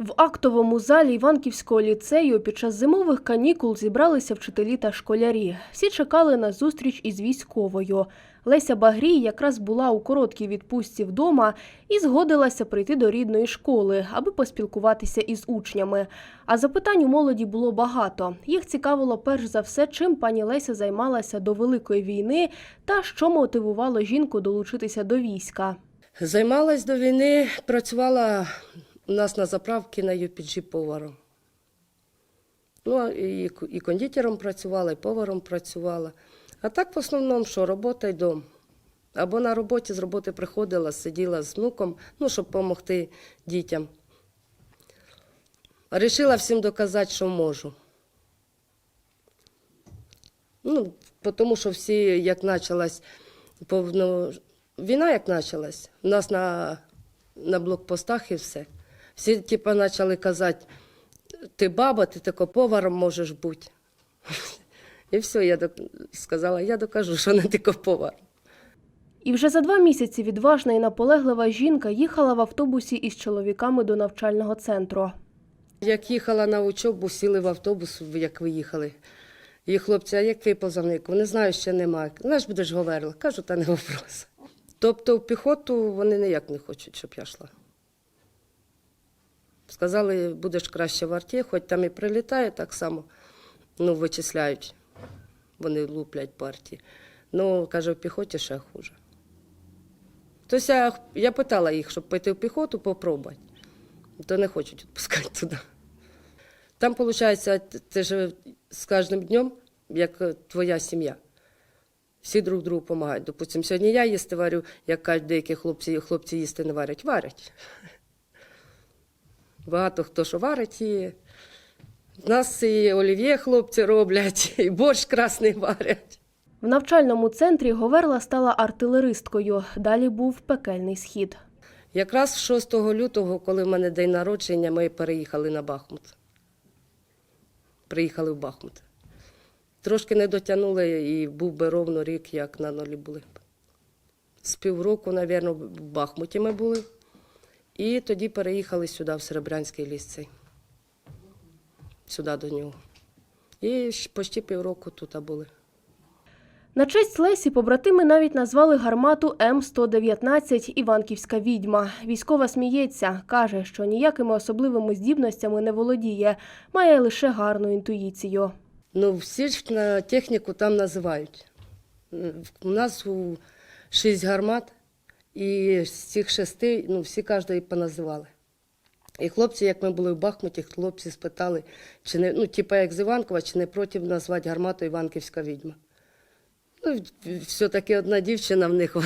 В актовому залі Іванківського ліцею під час зимових канікул зібралися вчителі та школярі. Всі чекали на зустріч із військовою. Леся Багрій якраз була у короткій відпустці вдома і згодилася прийти до рідної школи, аби поспілкуватися із учнями. А запитань у молоді було багато. Їх цікавило перш за все, чим пані Леся займалася до Великої війни та що мотивувало жінку долучитися до війська. Займалась до війни, працювала у нас на заправці на UPG поваром. Ну, і, і кондитером працювала, і поваром працювала. А так в основному, що робота й дом. Або на роботі з роботи приходила, сиділа з внуком, ну, щоб допомогти дітям. Рішила всім доказати, що можу. Ну, тому що всі, як почалась повно... війна, як почалась, у нас на, на блокпостах і все. Всі типу, почали казати, ти баба, ти тако поваром можеш бути. І все, я док- сказала, я докажу, що не тільки повар. І вже за два місяці відважна і наполеглива жінка їхала в автобусі із чоловіками до навчального центру. Як їхала на учобу, сіли в автобус, як виїхали. І хлопці, а який позовник? Вони знають, ще немає. Знаєш, будеш говорила. Кажу, та не вопрос. Тобто в піхоту вони ніяк не хочуть, щоб я йшла. Сказали, будеш краще в арті, хоч там і прилітає так само, ну, вичисляють. Вони луплять по арті. Ну, каже, в піхоті ще хуже. Тобто я, я питала їх, щоб пойти в піхоту, попробувати. То не хочуть відпускати туди. Там, виходить, ти ж з кожним днем, як твоя сім'я. Всі друг другу допомагають. Допустимо, сьогодні я їсти варю, як кажуть деякі хлопці, хлопці їсти не варять. Варять. Багато хто що варить і в нас і олів'є хлопці роблять, і борщ красний варять. В навчальному центрі Говерла стала артилеристкою. Далі був пекельний схід. Якраз 6 лютого, коли в мене день народження, ми переїхали на Бахмут. Приїхали в Бахмут. Трошки не дотягнули і був би ровно рік, як на нолі були. З півроку, мабуть, в Бахмуті ми були. І тоді переїхали сюди, в Серебрянський ліс. Сюди до нього. І почти півроку тут були. На честь Лесі побратими навіть назвали гармату М119 Іванківська відьма. Військова сміється, каже, що ніякими особливими здібностями не володіє, має лише гарну інтуїцію. Ну, всі ж на техніку там називають. У нас шість гармат, і з цих шести, ну, всі кожної поназивали. І хлопці, як ми були в Бахмуті, хлопці спитали, чи не, ну, типа як з Іванкова, чи не проти назвати гармату Іванківська відьма. Ну, все-таки одна дівчина в них,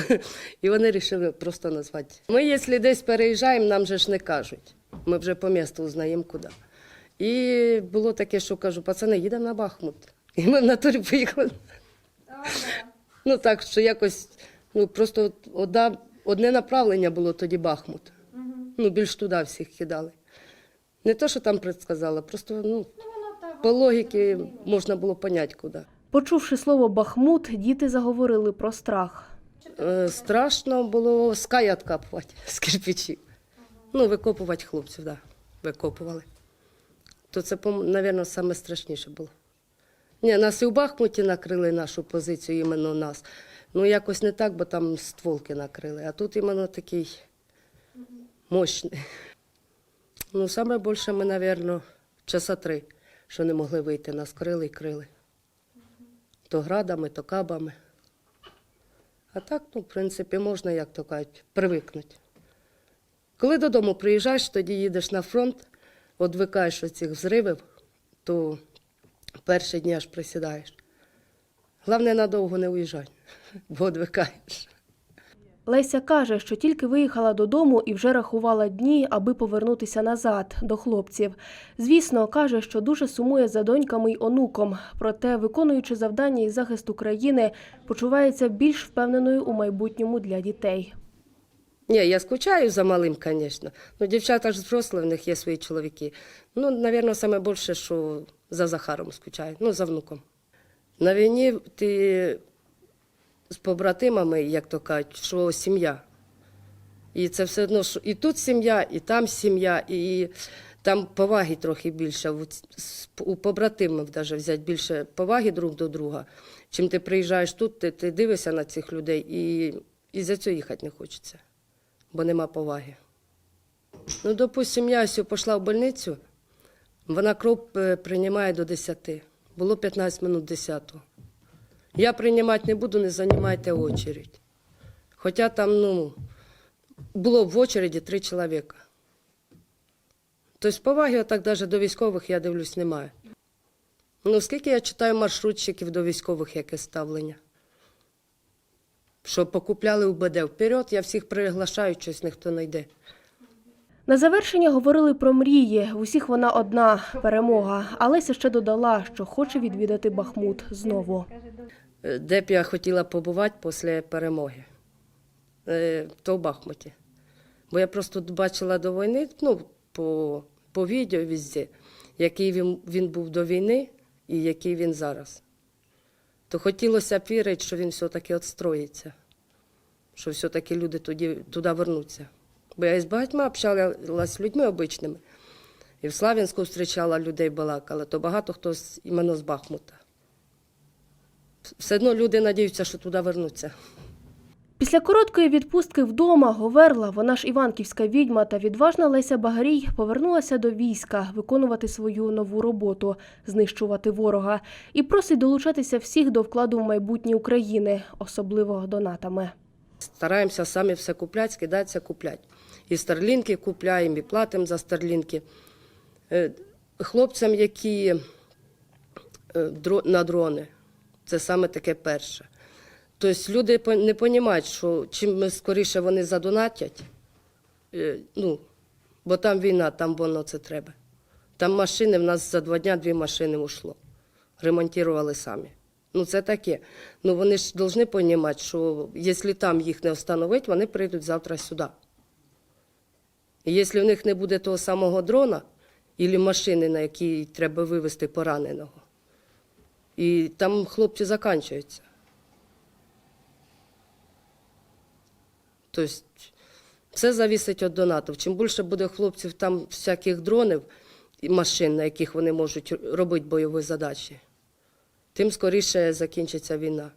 і вони вирішили просто назвати. Ми, якщо десь переїжджаємо, нам же ж не кажуть. Ми вже по місту знаємо куди. І було таке, що кажу, пацани, їдемо на Бахмут. І ми в натурі поїхали. Ну так, що якось, ну просто одна, одне направлення було тоді Бахмут. Ну, більш туди всіх кидали. Не то, що там предсказала, просто ну, по логіки можна було поняти, куди. Почувши слово Бахмут, діти заговорили про страх. Е, страшно було скай відкапувати з кирпичів. Ну, викопувати хлопців, так, да, викопували. То це, мабуть, саме страшніше було. Ні, нас і в Бахмуті накрили нашу позицію, іменно нас. Ну, якось не так, бо там стволки накрили. А тут іменно такий мощний. Ну, саме більше ми, мабуть, часа три, що не могли вийти, нас крили і крили. То градами, то кабами. А так, ну, в принципі, можна, як то кажуть, привикнути. Коли додому приїжджаєш, тоді їдеш на фронт, одвикаєш від цих взривів, то перші дні аж присідаєш. Головне, надовго не уїжджай, бо одвикаєш. Леся каже, що тільки виїхала додому і вже рахувала дні, аби повернутися назад до хлопців. Звісно, каже, що дуже сумує за доньками й онуком. Проте, виконуючи завдання із захисту країни, почувається більш впевненою у майбутньому для дітей. Ні, я скучаю за малим, звісно. Ну, дівчата ж взрослі, в них є свої чоловіки. Ну, мабуть, саме більше, що за Захаром скучаю, ну, за внуком. На війні ти з побратимами, як то кажуть, що сім'я. І це все одно, що і тут сім'я, і там сім'я, і Там поваги трохи більше, у побратимів навіть взяти більше поваги друг до друга. Чим ти приїжджаєш тут, ти, ти дивишся на цих людей і, і за цього їхати не хочеться, бо нема поваги. Ну, допустим, я ось пішла в больницю, вона кров е, приймає до 10. Було 15 минут 10. Я приймати не буду, не займайте очередь. Хоча там, ну, було в очереді три чоловіка. Тобто поваги отак навіть до військових, я дивлюсь, немає. Ну, скільки я читаю маршрутчиків до військових, яке ставлення? Що покупляли УБД вперед, я всіх приглашаю, щось ніхто не йде. На завершення говорили про мрії. В усіх вона одна перемога. А Леся ще додала, що хоче відвідати Бахмут знову. Е, Де б я хотіла побувати після перемоги? Е, То в Бахмуті. Бо я просто бачила до війни, ну, по, по відео везде, який він, він був до війни і який він зараз. То хотілося б вірити, що він все-таки відстроїться, що все-таки люди тоді, туди вернуться. Бо я із багатьма общалася з людьми обичними. І в Слав'янську зустрічала людей, балакала, то багато хто з, іменно з Бахмута. Все одно люди надіються, що туди вернуться. Після короткої відпустки вдома Говерла, вона ж іванківська відьма та відважна Леся Багарій повернулася до війська виконувати свою нову роботу знищувати ворога і просить долучатися всіх до вкладу в майбутнє України, особливо донатами. Стараємося самі все купляти, скидатися, купляти. І старлінки купляємо, і платимо за старлінки. Е, Хлопцям, які е, на дрони, це саме таке перше. Тобто люди не розуміють, що чим скоріше вони задонатять, е, ну, бо там війна, там воно це треба. Там машини, в нас за два дні дві машини ушло. Ремонтували самі. Ну, це таке. Ну, вони ж повинні розуміти, що якщо там їх не встановити, вони прийдуть завтра сюди. І якщо в них не буде того самого дрона або машини, на якій треба вивезти пораненого, і там хлопці закінчуються. Тобто все залежить від донатів. Чим більше буде хлопців там всяких дронів і машин, на яких вони можуть робити бойові задачі, тим скоріше закінчиться війна.